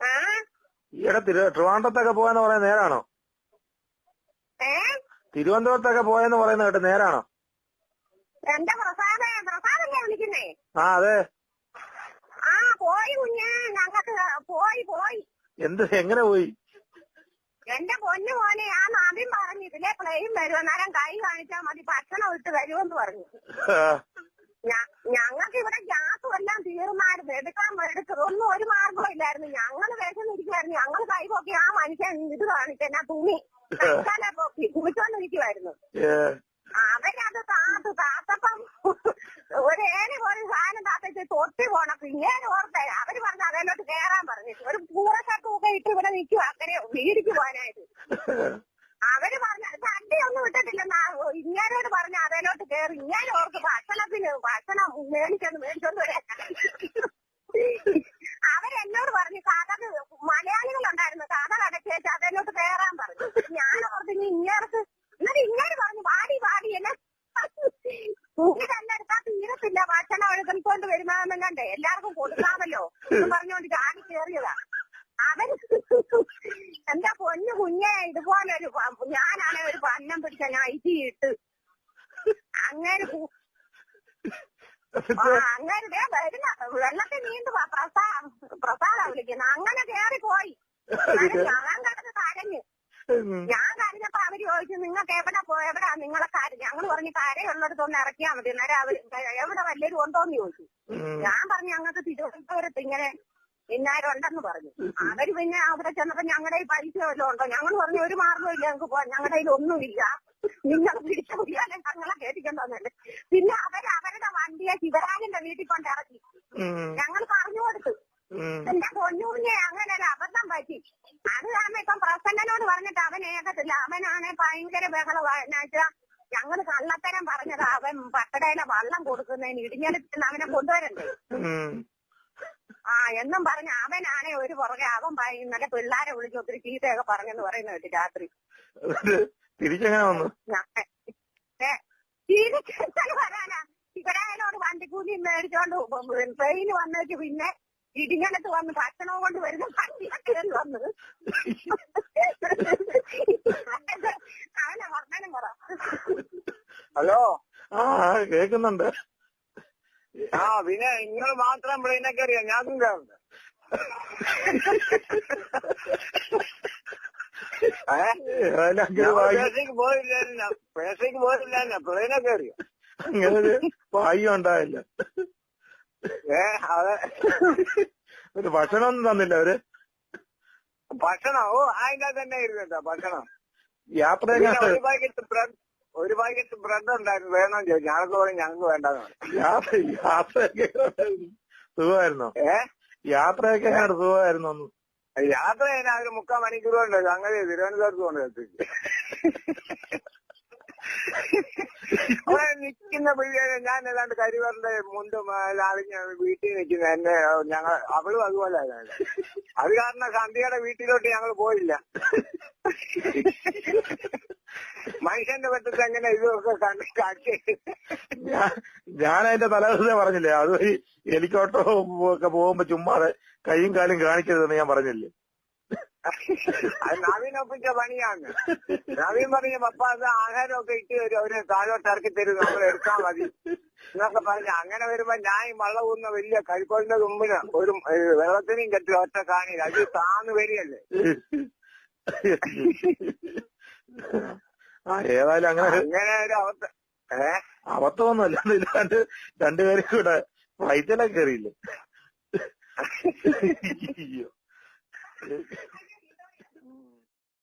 ആ? ഈയിടെ തിരു ട്രിവാൻഡ്രത്തൊക്കെ പോയെന്ന് പറയുന്നത് നേരാണോ? തിരുവനന്തപുരത്തൊക്കെ പോയെന്ന് പറയുന്നത് കേട്ട് നേരാണോ? ആ അതെ. പോയി കുഞ്ഞ്. ഞങ്ങൾക്ക് പോയി പോയി. എന്ത് എങ്ങനെ പോയി? എന്റെ പൊന്നു മോനെ ആ നദി പറഞ്ഞു ഇതിലെ പ്ലെയിൻ വരും അന്നേരം കൈ കാണിച്ചാൽ മതി. ഭക്ഷണം ഇട്ട് വരുമെന്ന് പറഞ്ഞു. ഞങ്ങൾക്ക് ഇവിടെ ഗ്യാസും എല്ലാം തീർന്നായിരുന്നു. എടുക്കാൻ എടുത്തത് ഒന്നും ഒരു മാർഗവും ഇല്ലായിരുന്നു. ഞങ്ങൾ വിശന്നിരിക്കുവായിരുന്നു. ഞങ്ങൾ കൈ പൊക്കി ആ മനുഷ്യൻ ഇത് കാണിച്ചെന്നാ തുണി. പോക്കി പൊക്കി കുളിച്ചോണ്ടിരിക്കുവായിരുന്നു. ഏ, അവരത് താത്ത് താത്തപ്പം ഒരു ഏഴ് പോലെ സാധനം താത്തച്ച് തൊട്ടി പോണം. പിന്നെ ഓർത്തെ അവർ പറഞ്ഞു അതിലോട്ട് കേറാൻ പറഞ്ഞു. ഒരു പൂറക്കട്ടൊക്കെ ഇട്ട് ഇവിടെ നിൽക്കുക അങ്ങനെ വീടിക്ക് പോകാനായിട്ട്. അവർ പറഞ്ഞ ചട്ടി ഒന്നും വിട്ടിട്ടില്ല ഇങ്ങനോട് പറഞ്ഞ അതിലോട്ട് കേറി. ഇങ്ങനെ ഓർക്ക് ഭക്ഷണത്തിന് ഭക്ഷണം മേടിച്ചൊന്ന് മേടിച്ചോണ്ട് വരാൻ അവരെന്നോട് പറഞ്ഞു കഥ മലയാളികളുണ്ടായിരുന്നു കഥ കടച്ചേച്ച് അതിലോട്ട് കയറാൻ പറഞ്ഞു ഞാൻ ഓർത്ത് ഇനി ഇങ്ങേർക്ക് എന്നിട്ട് ഇങ്ങനെ പറഞ്ഞു വാടി വാടി എന്നെ ഇതെല്ലാം തീരത്തില്ല ഭക്ഷണം എടുക്കൊണ്ട് കണ്ടേ എല്ലാവർക്കും കൊടുക്കാമല്ലോ. എന്ന് പറഞ്ഞുകൊണ്ട് ചാടി കയറിയതാ അവർ എന്താ പൊന്നു കുഞ്ഞെ ഇതുപോലെ ഒരു ഞാനാണെ ഒരു പന്നം പിടിച്ച ഞാൻ ഇട്ട്. അങ്ങനെ അങ്ങനെ വരുന്ന വെള്ളത്തിൽ നീണ്ടു പ്രസാ പ്രസാദാ വിളിക്കുന്ന. അങ്ങനെ കേറി പോയി എന്നിട്ട് ഞാൻ കിടന്ന് കരഞ്ഞു ഉം. ഞാൻ കരഞ്ഞപ്പോ അവർ ചോദിച്ചു നിങ്ങൾക്ക് എവിടെ നിങ്ങളെ കാര്യം? ഞങ്ങൾ പറഞ്ഞു കരയുള്ളിടത്തൊന്ന് ഇറക്കിയാൽ മതി. അന്നേരം അവർ എവിടെ വല്ലൊരു ഉണ്ടോന്ന് ചോദിച്ചു. ഞാൻ പറഞ്ഞു ഞങ്ങൾക്ക് തിരുവനന്തപുരത്ത് ഇങ്ങനെ ഇന്നാരും ഉണ്ടെന്ന് പറഞ്ഞു. അവർ പിന്നെ അവിടെ ചെന്നപ്പോ ഞങ്ങളുടെ ഈ പൈസ വല്ലതും ഉണ്ടോ? ഞങ്ങൾ പറഞ്ഞു ഒരു മാർഗവും ഇല്ല ഞങ്ങൾക്ക് പോവാൻ ഞങ്ങളുടെ കയ്യിൽ ഒന്നുമില്ല. നിങ്ങൾ പിടിച്ച കുടിയാലെ ഞങ്ങളെ കേട്ടിട്ടുണ്ടോന്നല്ലേ പിന്നെ അവർ അവരുടെ വണ്ടിയെ ശിവരാജന്റെ വീട്ടിൽ കൊണ്ട് ഇറക്കി ഉം. ഞങ്ങൾ പറഞ്ഞു കൊടുത്തു ഉം. എന്റെ പൊന്നുകുഞ്ഞെ അങ്ങനെ ഒരു അബദ്ധം പറ്റി അത് കാരണം ഇപ്പം പ്രസന്നനോട് പറഞ്ഞിട്ട് അവൻ ഏകത്തില്ല അവനാണെ ബഹളമാണ് എന്നുവെച്ചാ ഞങ്ങൾ കള്ളത്തരം പറഞ്ഞത്. അവൻ പട്ടടയിലെ വള്ളം കൊടുക്കുന്നതിന് ഇടിഞ്ഞെടുത്ത് അവനെ കൊണ്ടുവരണ്ടേ. ആ എന്നും പറഞ്ഞ അവനാണെ ഒരു പുറകെ. അവൻ പറയുന്നല്ല ഇന്നലെ പിള്ളാരെ വിളിച്ച് ഒത്തിരി ചീത്തയൊക്കെ പറഞ്ഞെന്ന് പറയുന്ന കേട്ടി രാത്രി. തിരിച്ചെങ്ങനെ വന്നു? ചീത്തൽ വരാനാ. ഇവരായനോട് വണ്ടിക്കൂലി മേടിച്ചോണ്ട് ട്രെയിൻ വന്നേക്ക് പിന്നെ ഇടിഞ്ഞനത്ത് വന്ന് ഭക്ഷണവും കൊണ്ട് വരുന്ന വണ്ടിയൊക്കെ വന്നത്. കേക്കുന്നുണ്ട്. ആ പിന്നെ നിങ്ങൾ മാത്രം പ്ലെയിനൊക്കെ അറിയാം ഞാനും ഭാഗ്യം പേശയ്ക്ക് പോയില്ലായിരുന്നു. പേശയ്ക്ക് പോയില്ലായിരുന്നു. പ്ലെയിനൊക്കെ അറിയാം അങ്ങനെ ഒരു ഭാഗ്യം ഉണ്ടായില്ല. ഏ അതെ. ഒരു ഭക്ഷണമൊന്നും തന്നില്ല അവർ. ഭക്ഷണം? ഓ അതിന്റെ തന്നെ ഇരുന്നിട്ടാ ഭക്ഷണം. യാത്ര ഒരു പാക്കറ്റ് ബ്രെഡ് ഉണ്ടായിരുന്നു. വേണം ചോദിച്ചു. ഞങ്ങൾക്ക് പറയും ഞങ്ങൾക്ക് വേണ്ടെന്ന് യാത്ര യാത്രയൊക്കെ സുഖമായിരുന്നോ? ഏ? യാത്രയൊക്കെ എങ്ങനെ സുഖമായിരുന്നു? ഒന്ന് യാത്ര കഴിഞ്ഞാൽ ഒരു മുക്കാൽ മണിക്കൂർ കൊണ്ട് അങ്ങനെ തിരുവനന്തപുരത്ത് കൊണ്ട് എത്തിച്ചു അവിടെ നിൽക്കുന്ന പിള്ളേരെ ഞാൻ ഏതാണ്ട് കരിവറിന്റെ മുണ്ടും അളിഞ്ഞ വീട്ടിൽ നിൽക്കുന്ന എന്നെ ഞങ്ങൾ അവളും അതുപോലെ. അത് കാരണം സന്ധ്യയുടെ വീട്ടിലോട്ട് ഞങ്ങൾ പോയില്ല. മനുഷ്യന്റെ പറ്റത്തിൽ അങ്ങനെ ഇതൊക്കെ കണ്ട് കാട്ടി. ഞാൻ അതിന്റെ തലേദിവസേ പറഞ്ഞില്ലേ അതുവഴി ഹെലികോപ്റ്റർ ഒക്കെ പോകുമ്പോ ചുമ്മാതെ കൈയും കാലും കാണിക്കരുതെന്ന് ഞാൻ പറഞ്ഞില്ലേ? അത് നവീനൊപ്പിച്ച പണിയാണ്. നവീൻ പറഞ്ഞ പപ്പ അത് ആഹാരമൊക്കെ ഇട്ട് തരും അവർ താഴോട്ട് ഇറക്കി തരും നമ്മൾ എടുക്കാൻ മതി. എന്നൊക്കെ പറഞ്ഞ അങ്ങനെ വരുമ്പോ ഞാൻ ഈ വള്ള ഊന്ന വലിയ കരിക്കോളിന്റെ മുമ്പിന് ഒരു വെള്ളത്തിനെയും കെട്ടി ഒറ്റ കാണില്ല അത് താന്ന് വരികയല്ലേ? ഏതായാലും അങ്ങനെ അങ്ങനെ ഒരു അവസ്ഥ. അബദ്ധമൊന്നുമല്ല ഇല്ലാണ്ട് രണ്ടുപേരും കൂടെ ഫ്ലൈറ്റിലൊക്കെ കയറിയില്ലേ അയ്യോ.